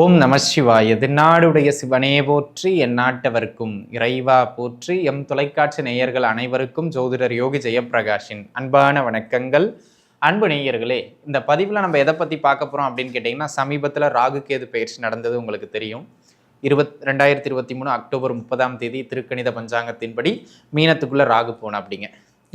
ஓம் நம சிவாய. திருநாடுடைய சிவனே போற்றி என் நாட்டவர்க்கும் இறைவா போற்றி. எம் தொலைக்காட்சி நேயர்கள் அனைவருக்கும் ஜோதிடர் யோகி ஜெயப்பிரகாஷின் அன்பான வணக்கங்கள். அன்பு நேயர்களே இந்த பதிவில் நம்ம எதை பற்றி பார்க்க போகிறோம் அப்படின்னு கேட்டிங்கன்னா சமீபத்தில் ராகு கேது பயிற்சி நடந்தது உங்களுக்கு தெரியும். இருபத் ரெண்டாயிரத்தி இருபத்தி மூணு அக்டோபர் முப்பதாம் தேதி திருக்கணித பஞ்சாங்கத்தின்படி மீனத்துக்குள்ளே ராகு போன அப்படிங்க.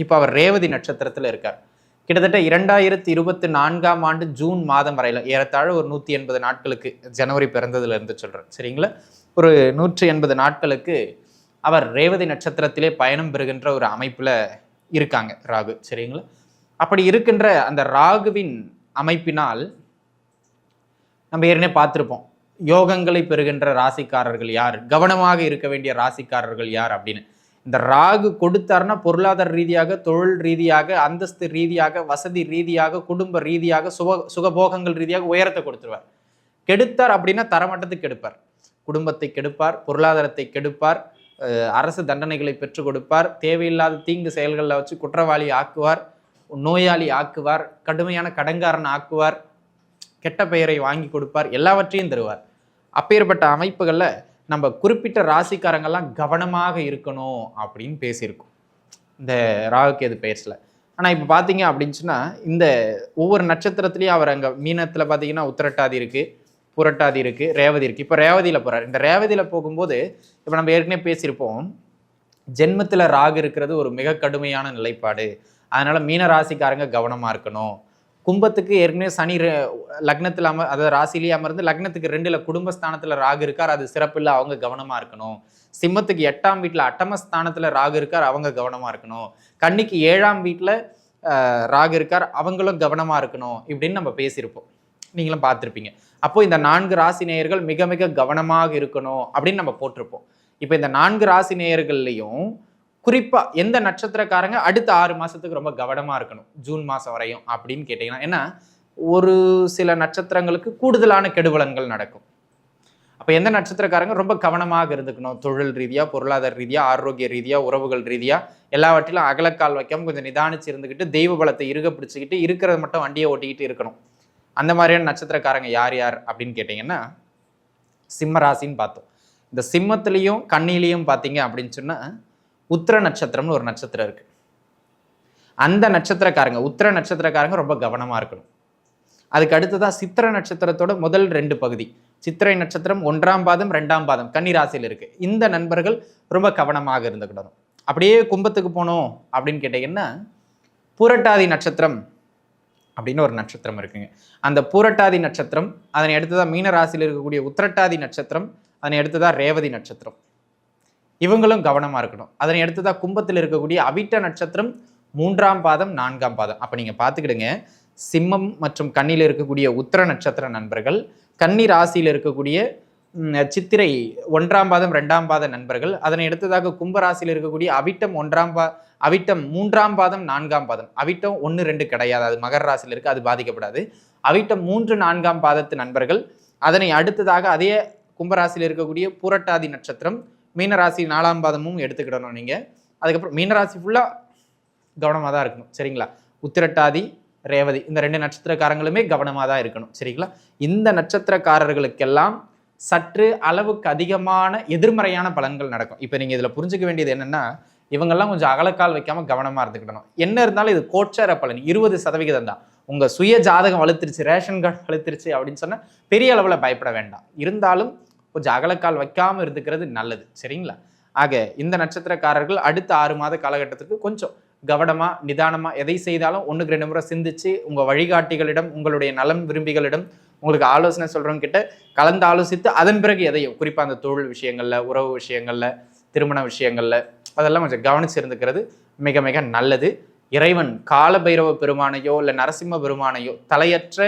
இப்போ அவர் ரேவதி நட்சத்திரத்தில் இருக்கார். கிட்டத்தட்ட இரண்டாயிரத்தி இருபத்தி நான்காம் ஆண்டு ஜூன் மாதம் வரையில் ஏறத்தாழ ஒரு நூற்றி எண்பது நாட்களுக்கு ஜனவரி பிறந்ததுலேருந்து சொல்கிறேன் சரிங்களா? ஒரு நூற்றி எண்பது நாட்களுக்கு அவர் ரேவதி நட்சத்திரத்திலே பயணம் பெறுகின்ற ஒரு அமைப்பில் இருக்காங்க ராகு. சரிங்களா? அப்படி இருக்கின்ற அந்த ராகுவின் அமைப்பினால் நம்ம ஏற்கனவே பார்த்துருப்போம். யோகங்களை பெறுகின்ற ராசிக்காரர்கள் யார்? கவனமாக இருக்க வேண்டிய ராசிக்காரர்கள் யார் அப்படின்னு. இந்த ராகு கொடுத்தாருன்னா பொருளாதார ரீதியாக தொழில் ரீதியாக அந்தஸ்து ரீதியாக வசதி ரீதியாக குடும்ப ரீதியாக சுக சுகபோகங்கள் ரீதியாக உயரத்தை கொடுத்துருவார். கெடுத்தார் அப்படின்னா தரமட்டத்துக்கு கெடுப்பார். குடும்பத்தை கெடுப்பார் பொருளாதாரத்தை கெடுப்பார் அரசு தண்டனைகளை பெற்றுக் கொடுப்பார் தேவையில்லாத தீங்கு செயல்களில் வச்சு குற்றவாளி ஆக்குவார் நோயாளி ஆக்குவார் கடுமையான கடங்காரன் ஆக்குவார் கெட்ட பெயரை வாங்கி கொடுப்பார் எல்லாவற்றையும் தருவார். அப்பேற்பட்ட அமைப்புகளில் நம்ம குறிப்பிட்ட ராசிக்காரங்கெல்லாம் கவனமாக இருக்கணும் அப்படின்னு பேசியிருக்கோம். இந்த ராகுகேது பெயர்ஸில் ஆனால் இப்போ பார்த்தீங்க அப்படின்னு சொன்னால் இந்த ஒவ்வொரு நட்சத்திரத்துலேயும் அவர் அங்கே மீனத்தில் பார்த்தீங்கன்னா உத்திரட்டாதி இருக்குது புரட்டாதி இருக்குது ரேவதி இருக்குது இப்போ ரேவதியில் போகிறார் இந்த ரேவதியில் போகும்போது இப்போ நம்ம ஏற்கனவே பேசியிருப்போம் ஜென்மத்தில் ராகு இருக்கிறது ஒரு மிக கடுமையான நிலைப்பாடு. அதனால் மீன ராசிக்காரங்க கவனமாக இருக்கணும். கும்பத்துக்கு ஏற்கனவே சனி லக்னத்தில் அமர் அதாவது ராசிலேயே அமர்ந்து லக்னத்துக்கு ரெண்டில் குடும்பஸ்தானத்தில் ராகு இருக்கார். அது சிறப்பில்லை அவங்க கவனமாக இருக்கணும். சிம்மத்துக்கு எட்டாம் வீட்டில் அட்டமஸ்தானத்தில் ராகு இருக்கார் அவங்க கவனமாக இருக்கணும். கன்னிக்கு ஏழாம் வீட்டில் ராகு இருக்கார் அவங்களும் கவனமாக இருக்கணும் இப்படின்னு நம்ம பேசியிருப்போம். நீங்களும் பார்த்துருப்பீங்க. அப்போ இந்த நான்கு ராசி நேயர்கள் மிக மிக கவனமாக இருக்கணும் அப்படின்னு நம்ம போட்டிருப்போம். இப்போ இந்த நான்கு ராசி நேயர்கள்லையும் குறிப்பாக எந்த நட்சத்திரக்காரங்க அடுத்த ஆறு மாதத்துக்கு ரொம்ப கவனமாக இருக்கணும். ஜூன் மாதம் வரையும் அப்படின்னு கேட்டிங்கன்னா ஏன்னா ஒரு சில நட்சத்திரங்களுக்கு கூடுதலான கெடுவலங்கள் நடக்கும். அப்போ எந்த நட்சத்திரக்காரங்க ரொம்ப கவனமாக இருந்துக்கணும். தொழில் ரீதியாக பொருளாதார ரீதியாக ஆரோக்கிய ரீதியாக உறவுகள் ரீதியாக எல்லாவற்றிலும் அகலக்கால் வைக்காமல் கொஞ்சம் நிதானிச்சு இருந்துக்கிட்டு தெய்வ பலத்தை இருக பிடிச்சிக்கிட்டு இருக்கிறத மட்டும் வண்டியை ஓட்டிக்கிட்டு இருக்கணும். அந்த மாதிரியான நட்சத்திரக்காரங்க யார் யார் அப்படின்னு கேட்டிங்கன்னா சிம்மராசின்னு பார்த்தோம். இந்த சிம்மத்துலேயும் கண்ணிலையும் பார்த்தீங்க அப்படின்னு சொன்னால் உத்திர நட்சத்திரம்னு ஒரு நட்சத்திரம் இருக்கு. அந்த நட்சத்திரக்காரங்க உத்திர நட்சத்திரக்காரங்க ரொம்ப கவனமாக இருக்கணும். அதுக்கு அடுத்ததாக சித்திர நட்சத்திரத்தோட முதல் ரெண்டு பகுதி. சித்திரை நட்சத்திரம் ஒன்றாம் பாதம் ரெண்டாம் பாதம் கன்னிராசியில் இருக்கு. இந்த நண்பர்கள் ரொம்ப கவனமாக இருந்துக்கிடணும் அப்படியே கும்பத்துக்கு போனோம் அப்படின்னு கேட்டீங்கன்னா பூரட்டாதி நட்சத்திரம் அப்படின்னு ஒரு நட்சத்திரம் இருக்குங்க. அந்த பூரட்டாதி நட்சத்திரம் அதனை அடுத்ததாக மீனராசியில் இருக்கக்கூடிய உத்திரட்டாதி நட்சத்திரம் அதனை அடுத்ததாக ரேவதி நட்சத்திரம். இவங்களும் கவனமாக இருக்கணும். அதனை அடுத்ததாக கும்பத்தில் இருக்கக்கூடிய அவிட்ட நட்சத்திரம் மூன்றாம் பாதம் நான்காம் பாதம். அப்போ நீங்கள் பார்த்துக்கிடுங்க. சிம்மம் மற்றும் கண்ணியில் இருக்கக்கூடிய உத்தர நட்சத்திர நண்பர்கள் கன்னி ராசியில் இருக்கக்கூடிய சித்திரை ஒன்றாம் பாதம் ரெண்டாம் பாத நண்பர்கள் அதனை அடுத்ததாக கும்பராசியில் இருக்கக்கூடிய அவிட்டம் ஒன்றாம் பா அவிட்டம் மூன்றாம் பாதம் நான்காம் பாதம். அவிட்டம் ஒன்று ரெண்டு கிடையாது. அது மகர ராசியில் இருக்குது அது பாதிக்கப்படாது. அவிட்டம் மூன்று நான்காம் பாதத்து நண்பர்கள் அதனை அடுத்ததாக அதே கும்பராசியில் இருக்கக்கூடிய பூரட்டாதி நட்சத்திரம் மீனராசி நாலாம் பாதமும் எடுத்துக்கிடணும் நீங்கள் அதுக்கப்புறம் மீனராசி ஃபுல்லாக கவனமாக தான் இருக்கணும் சரிங்களா? உத்திரட்டாதி ரேவதி இந்த ரெண்டு நட்சத்திரக்காரங்களுமே கவனமாக தான் இருக்கணும் சரிங்களா? இந்த நட்சத்திரக்காரர்களுக்கெல்லாம் சற்று அளவுக்கு அதிகமான எதிர்மறையான பலன்கள் நடக்கும். இப்போ நீங்கள் இதில் புரிஞ்சுக்க வேண்டியது என்னென்னா இவங்கெல்லாம் கொஞ்சம் அகலக்கால் வைக்காமல் கவனமாக இருந்துக்கிடணும். என்ன இருந்தாலும் இது கோச்சார பலன் இருபது சதவிகிதம் தான். உங்கள் சுய ஜாதகம் வலுத்துருச்சு ரேஷன் கார்டு வலுத்துருச்சு அப்படின்னு சொன்னால் பெரிய அளவில் பயப்பட வேண்டாம். இருந்தாலும் கொஞ்சம் அகலக்கால் வைக்காமல் இருந்துக்கிறது நல்லது. சரிங்களா? ஆக இந்த நட்சத்திரக்காரர்கள் அடுத்த ஆறு மாத காலகட்டத்துக்கு கொஞ்சம் கவனமாக நிதானமாக எதை செய்தாலும் ஒன்றுக்கு ரெண்டு முறை சிந்திச்சு உங்கள் வழிகாட்டிகளிடம் உங்களுடைய நலம் விரும்பிகளிடம் உங்களுக்கு ஆலோசனை சொல்கிறவங்கிட்ட கலந்து ஆலோசித்து அதன் பிறகு எதையும் குறிப்பாக அந்த தொழில் விஷயங்களில் உறவு விஷயங்களில் திருமண விஷயங்களில் அதெல்லாம் கொஞ்சம் கவனிச்சு இருந்துக்கிறது மிக மிக நல்லது. இறைவன் காலபைரவ பெருமானையோ இல்லை நரசிம்ம பெருமானையோ தலையற்ற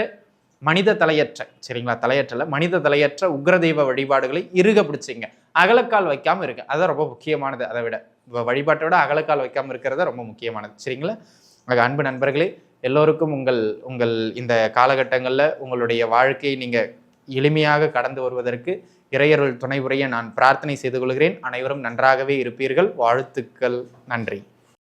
மனித தலையற்ற சரிங்களா? தலையற்றல மனித தலையற்ற உக்ரதெய்வ வழிபாடுகளை இருக பிடிச்சிங்க. அகலக்கால் வைக்காமல் இருக்கு அதுதான் ரொம்ப முக்கியமானது. அதை விட வழிபாட்டை விட அகலக்கால் வைக்காமல் இருக்கிறது ரொம்ப முக்கியமானது. சரிங்களா? அன்பு நண்பர்களே எல்லோருக்கும் உங்கள் உங்கள் இந்த காலகட்டங்களில் உங்களுடைய வாழ்க்கையை நீங்கள் எளிமையாக கடந்து வருவதற்கு இறையர்கள் துணை நான் பிரார்த்தனை செய்து கொள்கிறேன். அனைவரும் நன்றாகவே இருப்பீர்கள். வாழ்த்துக்கள். நன்றி.